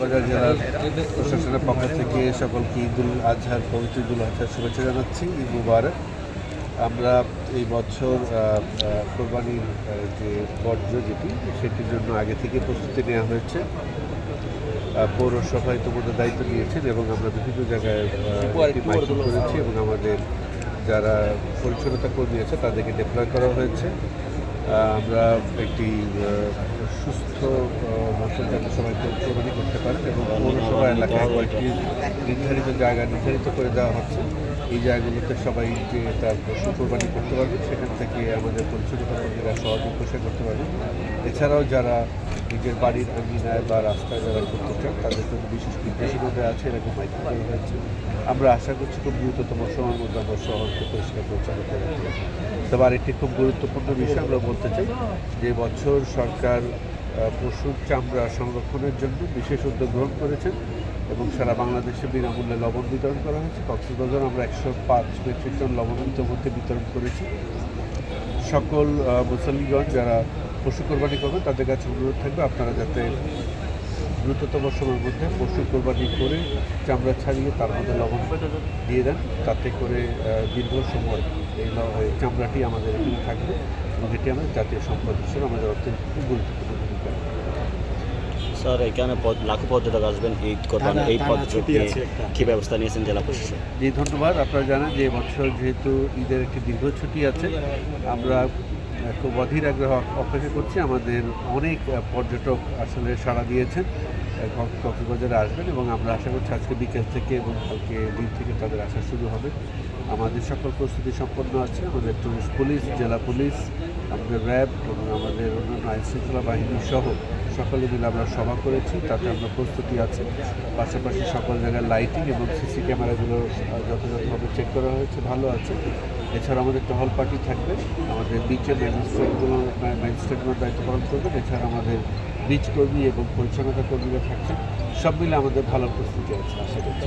বাজার জেলার প্রশাসনের পক্ষ থেকে সকলকে ঈদুল আজহার, পবিত্র ঈদুল আজহার শুভেচ্ছা জানাচ্ছি, ঈদ মুবারক। আমরা এই বছর কোরবানির যে বর্জ্য যেটি, সেটির জন্য আগে থেকে প্রস্তুতি নেওয়া হয়েছে। পৌরসভা ইতিমধ্যে দায়িত্ব নিয়েছেন এবং আমরা বিভিন্ন জায়গায় করেছি এবং আমাদের যারা পরিচ্ছন্নতা কর্মী আছে, তাদেরকে ডিপ্লয় করা হয়েছে। আমরা একটি সুস্থ মশন যাতে সবাই কোরবানি করতে পারেন এবং পৌরসভা এলাকায় কয়েকটি নির্ধারিত জায়গা নির্ধারিত করে দেওয়া হচ্ছে। এই জায়গাগুলোতে সবাই যে তার পশু কোরবানি করতে পারবে। সেখান থেকে আমাদের পরিচ্ছন্নতা কর্মীরা সহজে করতে পারবে। এছাড়াও যারা নিজের বাড়ির আঙ্গিনায় বা রাস্তায় যারা করতে চান, তাদের জন্য বিশেষ নির্দেশনা দেওয়া আছে, এরকম হয়েছে। আমরা আশা করছি খুব দ্রুততম সময়ের মধ্যে আমরা শহরকে পরিষ্কার পরিচালনা করে তবে আরেকটি খুব গুরুত্বপূর্ণ বিষয় আমরা বলতে চাই, যে বছর সরকার পশুর চামড়া সংরক্ষণের জন্য বিশেষ উদ্যোগ গ্রহণ করেছেন এবং সারা বাংলাদেশে বিনামূল্যে লবণ বিতরণ করা হয়েছে। কক্সবাজার আমরা একশো পাঁচ মেট্রিক টন লবণ ইতিমধ্যে বিতরণ করেছি। সকল মুসলিমগঞ্জ যারা পশু কোরবানি করবেন তাদের কাছে অনুরোধ থাকবে আপনারা যাতে দ্রুততম সময়ের মধ্যে পশু কোরবানি করে চামড়া ছাড়িয়ে তার মধ্যে লবণ দিয়ে দেন তাতে করে দীর্ঘ সময় এই চামড়াটি আমাদের এখানে থাকবে এবং এটি আমাদের জাতীয় সম্পদ হিসেবে আমাদের অত্যন্ত গুরুত্বপূর্ণ ভূমিকা। স্যার এখানে পদ- লাখো পর্যটক আসবেন ঈদ করবেন এই পদ্ধতি কি ব্যবস্থা নিয়েছেন জেলা প্রশাসন? জি ধন্যবাদ। আপনারা জানেন যে এবছর যেহেতু ঈদের একটি দীর্ঘ ছুটি আছে আমরা খুব অধীর আগ্রহ অপেক্ষা করছি। আমাদের অনেক পর্যটক আসলে সাড়া দিয়েছেন কক্সবাজারে আসবেন এবং আমরা আশা করছি আজকে বিকেল থেকে এবং কালকে দিন থেকে তাদের আসা শুরু হবে। আমাদের সকল প্রস্তুতি সম্পন্ন আছে। আমাদের টুরিস্ট পুলিশ, জেলা পুলিশ, আমাদের র্যাব এবং আমাদের অন্যান্য আইনশৃঙ্খলা বাহিনী সহ সকলে মিলে আমরা সভা করেছি। তাতে আমরা প্রস্তুতি আছে। পাশাপাশি সকল জায়গায় লাইটিং এবং সিসি ক্যামেরাগুলো যথাযথভাবে চেক করা হয়েছে। ভালো আছে। এছাড়া আমাদের টহল পার্টি থাকবে। আমাদের বিচের ম্যাজিস্ট্রেটগুলো ম্যাজিস্ট্রেটগুলোর দায়িত্ব পালন করবেন এছাড়া আমাদের বীজ কর্মী এবং পরিচ্ছন্নতা কর্মীরা থাকছেন। সব মিলে আমাদের ভালো প্রস্তুতি আছে, আশা করছি।